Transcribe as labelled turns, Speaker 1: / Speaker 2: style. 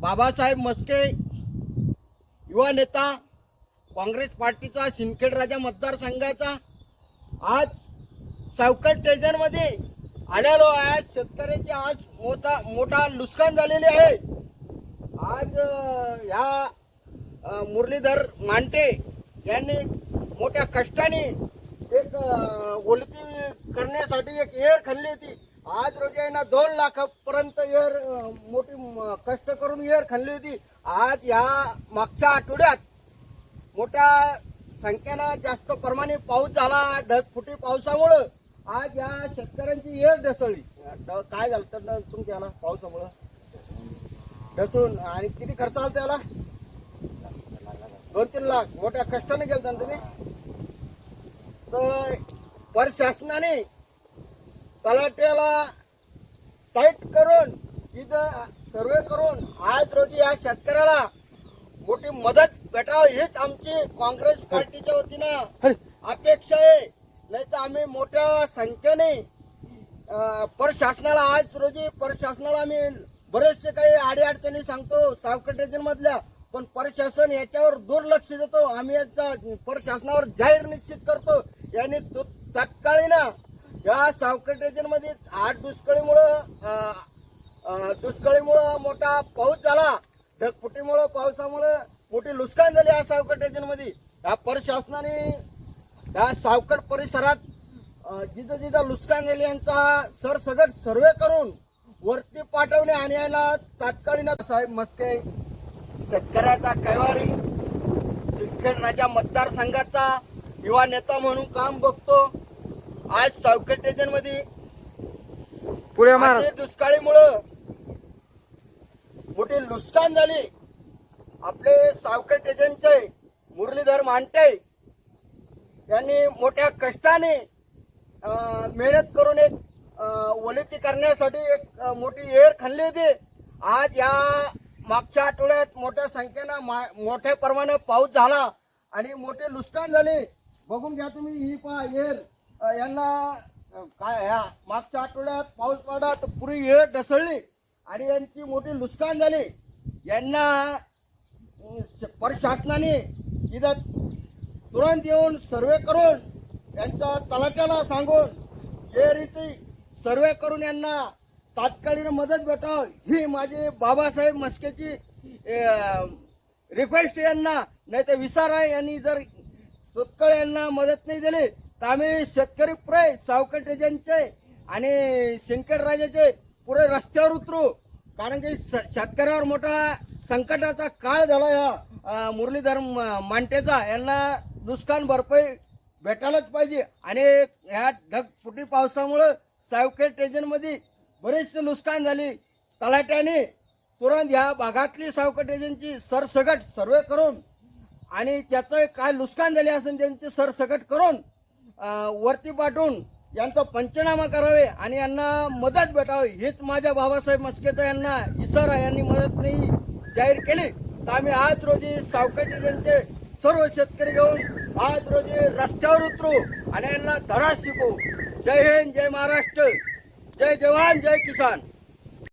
Speaker 1: बाबासाहेब मस्के युवा नेता काँग्रेस पार्टीचा सिंदखेड राजा मतदारसंघाचा. आज सावकट स्टेशनमध्ये आलेलो आहे. शेतकऱ्यांचे आज मोठा मोठा नुकसान झालेले आहे. आज ह्या मुरलीधर मांटे यांनी मोठ्या कष्टाने एक ओलती करण्यासाठी एक एअर खाल्ली होती. आज रोजी ना दोन लाखापर्यंत एअर मोठी कष्ट करून एअर खाल्ली होती. आज या मागच्या आठवड्यात मोठ्या संख्येनं जास्त प्रमाणे पाऊस झाला. ढगफुटी पावसामुळं आज या शेतकऱ्यांची एअर ढसळली. ड- काय झालं तर तुमच्या पावसामुळं? ढसळून आणि किती खर्च आला त्याला? दोन तीन लाख. मोठ्या कष्टाने गेलता तुम्ही? तर प्रशासनाने तलाट्याला टाईट करून तिथं सर्वे करून आज रोजी या शेतकऱ्याला मोठी मदत भेटावी हीच आमची काँग्रेस पार्टीच्या वतीनं अपेक्षा आहे. नाही तर आम्ही मोठ्या संख्येने प्रशासनाला आज रोजी प्रशासनाला आम्ही बरेचसे काही अडीअडचणी सांगतो सावकट मधल्या पण प्रशासन याच्यावर दुर्लक्ष देतो. आम्ही याचा प्रशासनावर जाहीर निश्चित करतो. यांनी तु- या सावकटमध्ये आठ दुष्काळीमुळं दुष्काळीमुळं मोठा पाऊस झाला. ढगफुटीमुळं पावसामुळं मोठी नुकसान झाली या सावकटमध्ये. या प्रशासनाने या सावकट परिसरात जिथं जिथं नुकसान झाले यांचा सरसगट सर्वे करून वरती पाठवणे आणि यांना तात्कालीन साहेब मस्के शेतकऱ्याचा कैवारी शिक्षणाच्या राजा मतदारसंघाचा युवा नेता म्हणून काम बघतो. आज सावकटमध्ये
Speaker 2: पुढे महाराज.
Speaker 1: दुष्काळीमुळं मोठी नुकसान झाली. आपले सावकट एजंटचे मुरलीधर मांटे यांनी मोठ्या कष्टाने मेहनत करून एक वलिती करण्यासाठी एक मोठी एअर खणली होती. आज या मागच्या आठवड्यात मोठ्या संख्येनं मोठ्या प्रमाणात पाऊस झाला आणि मोठे नुकसान झाले. बघून घ्या तुम्ही ही पहा एअर. यांना काय ह्या मागच्या आठवड्यात पाऊस पडला तर पुरी एअर ढसळली आणि यांची मोठी नुकसान झाली. यांना प्रशासनाने इथं तुरंत येऊन सर्वे करून यांच्या तलाट्याला सांगून हे रीती सर्वे करून यांना तात्कालीन मदत भेटाव ही माझी बाबासाहेब मस्केची रिक्वेस्ट यांना नाही तर विचार आहे यांनी जर तुतकळ यांना मदत नाही दिली तर आम्ही शेतकरी पुरे सावकट एजंटचे आणि सिंदखेड राजाचे पुरे रस्त्यावर उतरू. कारण की श- शेतकऱ्यावर मोठा संकटाचा काळ झाला या मुरलीधर मांटेचा. यांना नुकसान भरपाई भेटायलाच पाहिजे. आणि ह्या ढगफुटी पावसामुळं सावकेट टेजनमध्ये बरेचसे नुकसान झाली. तलाट्याने तुरंत ह्या भागातली सावकट एजंटची सरसगट सर्वे करून आणि त्याचं काय नुकसान झाले असेल त्यांचे सरसगट करून वरती पाठवून यांचा पंचनामा करावे आणि यांना मदत भेटावी हीच माझ्या बाबासाहेब मस्केचा यांना इशारा यांनी मदत नाही जाहीर केली. तर आम्ही आज रोजी सावकट यांचे सर्व शेतकरी घेऊन आज रोजी रस्त्यावर उतरू आणि यांना धडा शिकू जय हिंद जय महाराष्ट्र जय जवान जय किसान.